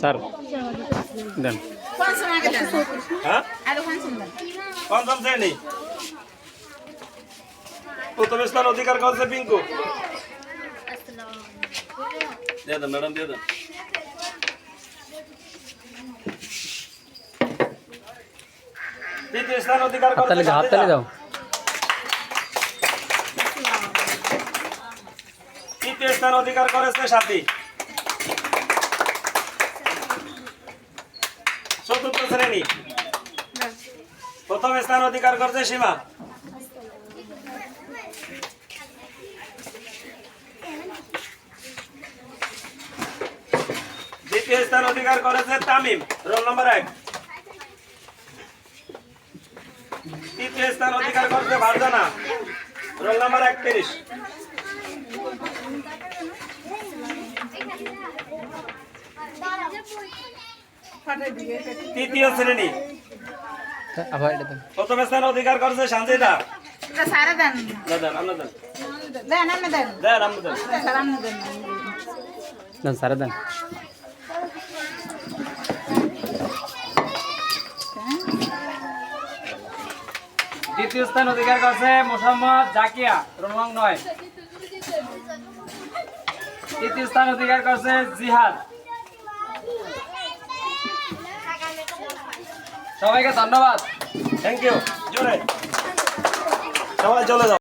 Sir দেন। হ্যাঁ? পঞ্চম শ্রেণি। প্রথম স্থান অধিকার করছে পিঙ্কু। দিয়ে দেন ম্যাডাম দিয়ে দেন। তৃতীয় স্থান অধিকার করছে হাততালি দাও হাততালি দাও। তৃতীয় স্থান অধিকার করেছে সাথী। চতুর্থ শ্রেণি। প্রথম স্থান অধিকার করছে সীমা। দ্বিতীয় স্থান অধিকার করেছে তামিম, রোল নম্বর এক। তৃতীয় স্থান অধিকার করছে ভারজানা, রোল নম্বর একত্রিশ। তৃতীয় শ্রেণি। আবার এটা প্রথম স্থান অধিকার করছে সঞ্জয়দা সারা দেন। দ্বিতীয় স্থান অধিকার করছে মোহাম্মদ জাকিয়া রোলং নয়। তৃতীয় স্থান অধিকার করছে জিহাদ। সবাইকে ধন্যবাদ। থ্যাংক ইউ জোরে। সবাই চলে যাও।